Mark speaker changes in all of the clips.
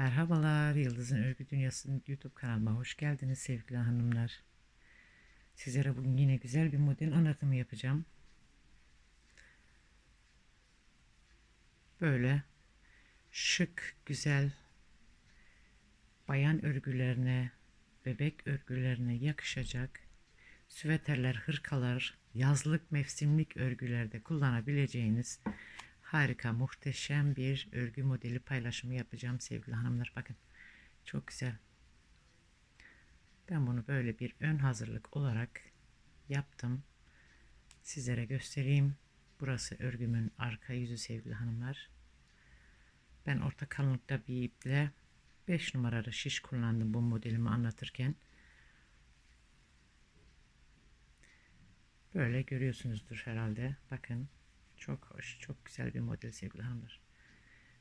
Speaker 1: Merhabalar, Yıldız'ın Örgü Dünyası'nın YouTube kanalıma hoş geldiniz sevgili hanımlar. Sizlere bugün yine güzel bir model anlatımı yapacağım. Böyle şık, güzel bayan örgülerine, bebek örgülerine yakışacak süveterler, hırkalar, yazlık mevsimlik örgülerde kullanabileceğiniz harika, muhteşem bir örgü modeli paylaşımı yapacağım sevgili hanımlar. Bakın çok güzel. Ben bunu böyle bir ön hazırlık olarak yaptım. Sizlere göstereyim. Burası örgümün arka yüzü sevgili hanımlar. Ben orta kalınlıkta bir iple 5 numaralı şiş kullandım bu modelimi anlatırken. Böyle görüyorsunuzdur herhalde. Bakın çok hoş, çok güzel bir model sevgili hanımlar.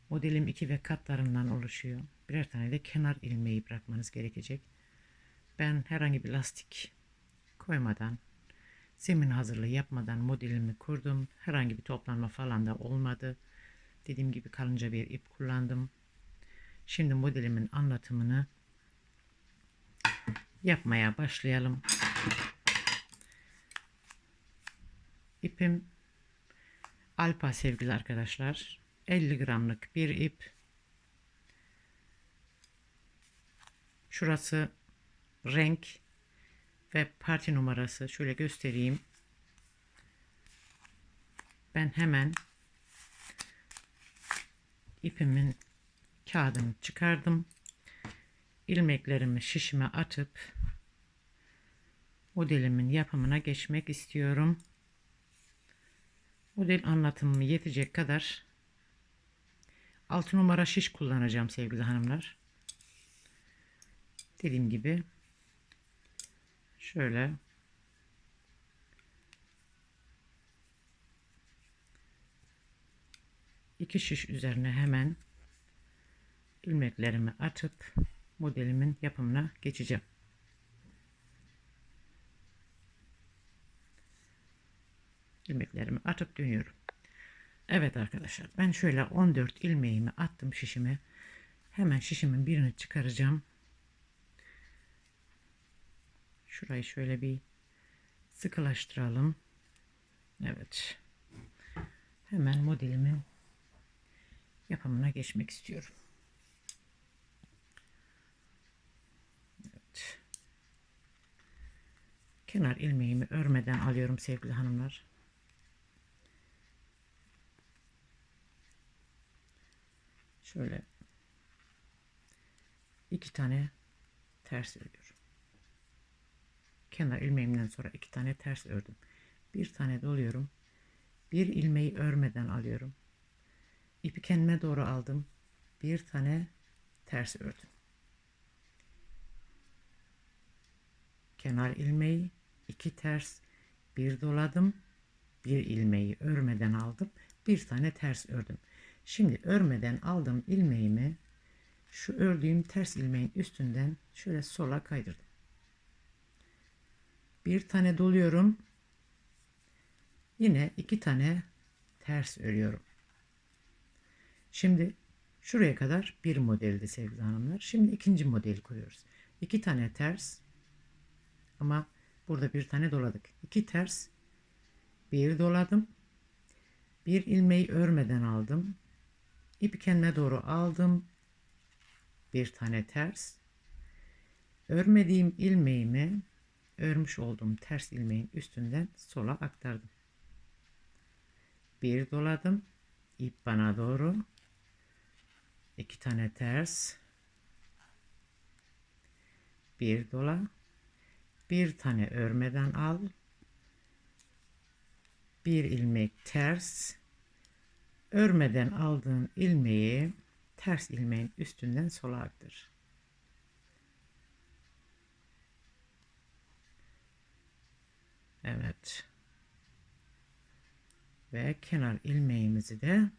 Speaker 1: Modelim iki ve katlarından oluşuyor. Birer tane de kenar ilmeği bırakmanız gerekecek. Ben herhangi bir lastik koymadan, zemin hazırlığı yapmadan modelimi kurdum. Herhangi bir toplanma falan da olmadı. Dediğim gibi kalınca bir ip kullandım. Şimdi modelimin anlatımını yapmaya başlayalım. İpim Alpa sevgili arkadaşlar. 50 gramlık bir ip. Şurası renk ve parti numarası. Şöyle göstereyim. Ben hemen ipimin kağıdını çıkardım. ilmeklerimi şişime atıp modelimin yapımına geçmek istiyorum. Model anlatımı yetecek kadar 6 numara şiş kullanacağım sevgili hanımlar. Dediğim gibi şöyle iki şiş üzerine hemen ilmeklerimi atıp modelimin yapımına geçeceğim. İlmeklerimi atıp dönüyorum. Evet arkadaşlar ben şöyle 14 ilmeğimi attım şişime. Hemen şişimin birini çıkaracağım. Şurayı şöyle bir sıkılaştıralım. Evet. Hemen modelimin yapımına geçmek istiyorum. Evet. Kenar ilmeğimi örmeden alıyorum sevgili hanımlar. Şöyle iki tane ters örüyorum. Kenar ilmeğimden sonra iki tane ters ördüm. Bir tane doluyorum. Bir ilmeği örmeden alıyorum. İpi kendime doğru aldım. Bir tane ters ördüm. Kenar ilmeği, iki ters, bir doladım. Bir ilmeği örmeden aldım. Bir tane ters ördüm. Şimdi örmeden aldığım ilmeğimi şu ördüğüm ters ilmeğin üstünden şöyle sola kaydırdım. Bir tane doluyorum. Yine iki tane ters örüyorum. Şimdi şuraya kadar bir modeldi sevgili hanımlar. Şimdi ikinci modeli kuruyoruz. İki tane ters ama burada bir tane doladık. İki ters bir doladım. Bir ilmeği örmeden aldım. İpi kendime doğru aldım. Bir tane ters. Örmediğim ilmeğimi örmüş olduğum ters ilmeğin üstünden sola aktardım. Bir doladım. İp bana doğru. iki tane ters. Bir dola. Bir tane örmeden al. Bir ilmek ters örmeden aldığın ilmeği ters ilmeğin üstünden sola aktar. Evet. Ve kenar ilmeğimizi de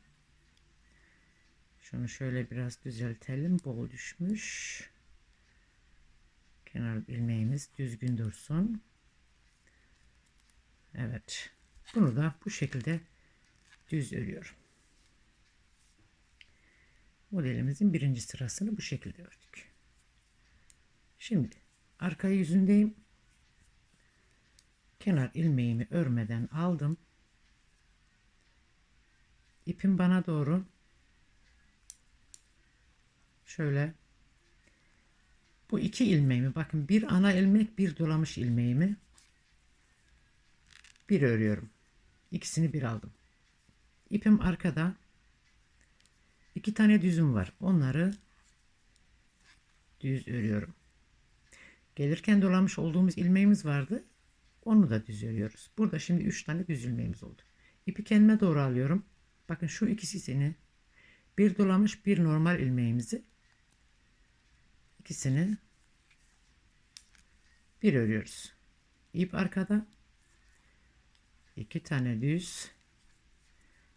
Speaker 1: şunu şöyle biraz düzeltelim. Bol düşmüş. Kenar ilmeğimiz düzgün dursun. Evet. Bunu da bu şekilde düz örüyorum. Modelimizin birinci sırasını bu şekilde ördük. Şimdi arka yüzündeyim. Kenar ilmeğimi örmeden aldım. İpim bana doğru şöyle bu iki ilmeğimi bakın bir ana ilmek bir dolamış ilmeğimi bir örüyorum. İkisini bir aldım. İpim arkada. İki tane düzüm var. Onları düz örüyorum. Gelirken dolamış olduğumuz ilmeğimiz vardı. Onu da düz örüyoruz. Burada şimdi 3 tane düz ilmeğimiz oldu. İpi kendime doğru alıyorum. Bakın şu ikisini bir dolamış bir normal ilmeğimizi ikisini bir örüyoruz. İp arkada iki tane düz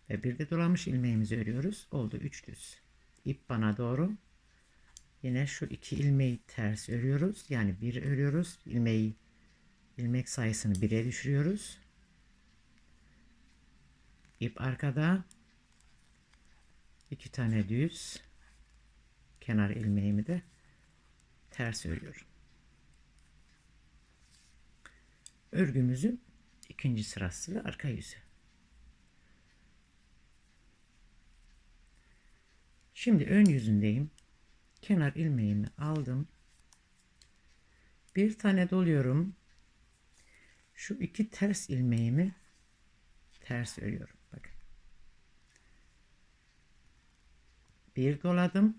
Speaker 1: ve bir de dolamış ilmeğimizi örüyoruz. Oldu 3 düz. İp bana doğru. Yine şu iki ilmeği ters örüyoruz. Yani bir örüyoruz. ilmeği ilmek sayısını 1'e düşürüyoruz. İp arkada. iki tane düz. Kenar ilmeğimi de ters örüyorum. Örgümüzün ikinci sırası arka yüzü. Şimdi ön yüzündeyim. Kenar ilmeğimi aldım. Bir tane doluyorum. Şu iki ters ilmeğimi ters örüyorum. Bakın. Bir doladım.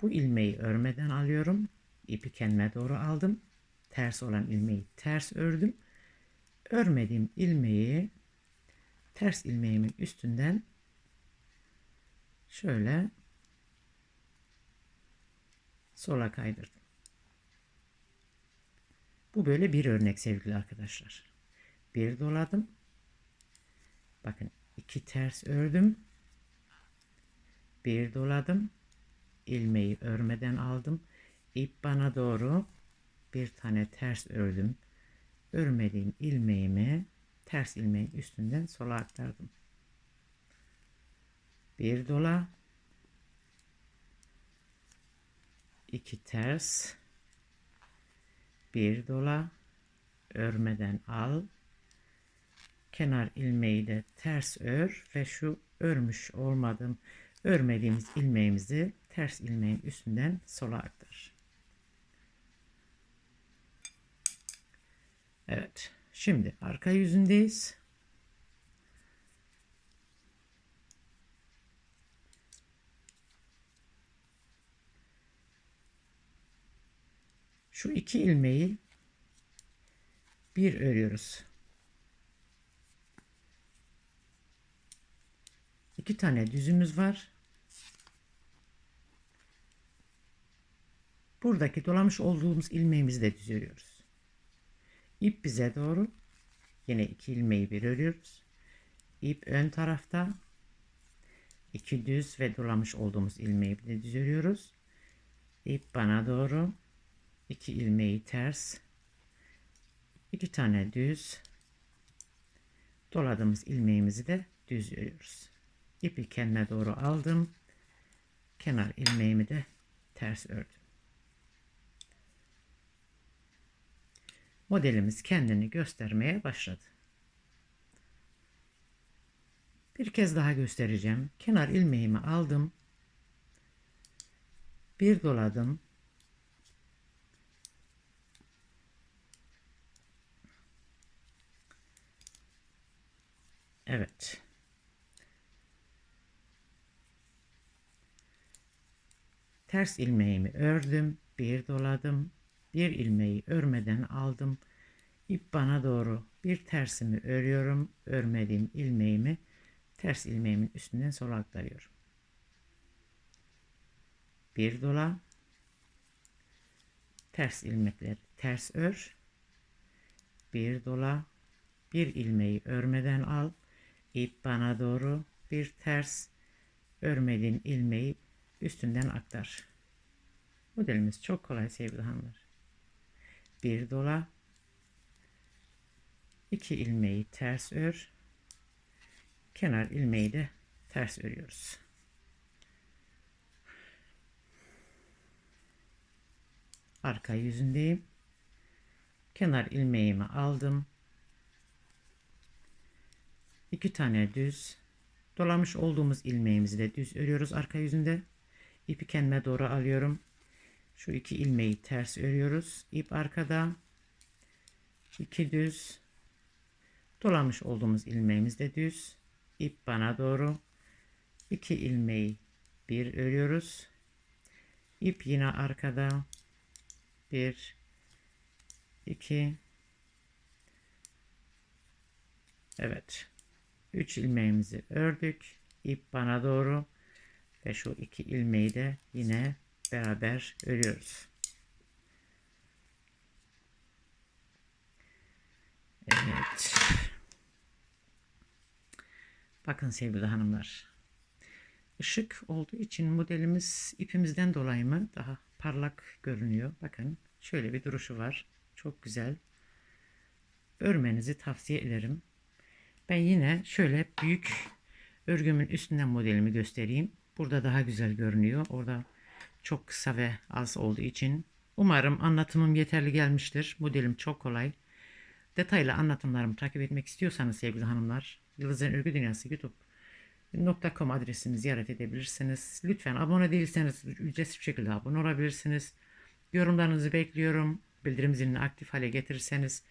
Speaker 1: Bu ilmeği örmeden alıyorum. İpi kendime doğru aldım. Ters olan ilmeği ters ördüm. Örmediğim ilmeği ters ilmeğimin üstünden şöyle sola kaydırdım. Bu böyle bir örnek sevgili arkadaşlar. Bir doladım. Bakın iki ters ördüm. Bir doladım. ilmeği örmeden aldım. İp bana doğru bir tane ters ördüm. Örmediğim ilmeğimi ters ilmeğin üstünden sola aktardım. Bir dola. iki ters. Bir dola. Örmeden al. Kenar ilmeği de ters ör ve şu örmüş olmadığım örmediğimiz ilmeğimizi ters ilmeğin üstünden sola aktar. Evet. Şimdi arka yüzündeyiz. Şu iki ilmeği bir örüyoruz. İki tane düzümüz var. Buradaki dolamış olduğumuz ilmeğimizi de düz örüyoruz. İp bize doğru. Yine iki ilmeği bir örüyoruz. İp ön tarafta. iki düz ve dolamış olduğumuz ilmeği bir de düz örüyoruz. İp bana doğru. İki ilmeği ters. iki tane düz. Doladığımız ilmeğimizi de düz örüyoruz. İpi kendime doğru aldım. Kenar ilmeğimi de ters ördüm. modelimiz kendini göstermeye başladı. Bir kez daha göstereceğim. Kenar ilmeğimi aldım. Bir doladım. Evet. Ters ilmeğimi ördüm. Bir doladım bir ilmeği örmeden aldım. İp bana doğru bir tersimi örüyorum. Örmediğim ilmeğimi ters ilmeğimin üstünden sola aktarıyorum. Bir dola ters ilmekler ters ör. Bir dola bir ilmeği örmeden al ip bana doğru bir ters örmediğin ilmeği üstünden aktar. Modelimiz çok kolay sevgili hanımlar. Bir dola, iki ilmeği ters ör, kenar ilmeği de ters örüyoruz. Arka yüzündeyim. Kenar ilmeğimi aldım. İki tane düz dolamış olduğumuz ilmeğimizi de düz örüyoruz arka yüzünde. İpi kendime doğru alıyorum. Şu iki ilmeği ters örüyoruz. İp arkada. iki düz. Dolamış olduğumuz ilmeğimiz de düz. İp bana doğru. iki ilmeği bir örüyoruz. İp yine arkada. Bir, iki, evet. Üç ilmeğimizi ördük. İp bana doğru ve şu iki ilmeği de yine beraber örüyoruz. Evet. Bakın sevgili hanımlar. Işık olduğu için modelimiz ipimizden dolayı mı daha parlak görünüyor. Bakın şöyle bir duruşu var. Çok güzel. Örmenizi tavsiye ederim. Ben yine şöyle büyük örgümün üstünden modelimi göstereyim. Burada daha güzel görünüyor. Orada çok kısa ve az olduğu için. Umarım anlatımım yeterli gelmiştir. Modelim çok kolay. Detaylı anlatımlarımı takip etmek istiyorsanız sevgili hanımlar, Yıldızın Örgü Dünyası YouTube.com adresini ziyaret edebilirsiniz. Lütfen abone değilseniz ücretsiz bir şekilde abone olabilirsiniz. Yorumlarınızı bekliyorum. Bildirim zilini aktif hale getirirseniz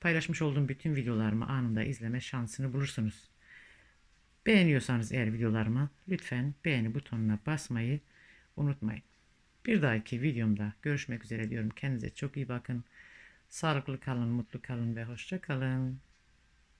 Speaker 1: paylaşmış olduğum bütün videolarımı anında izleme şansını bulursunuz. Beğeniyorsanız eğer videolarımı lütfen beğeni butonuna basmayı unutmayın. Bir dahaki videomda görüşmek üzere diyorum. Kendinize çok iyi bakın. Sağlıklı kalın, mutlu kalın ve hoşça kalın.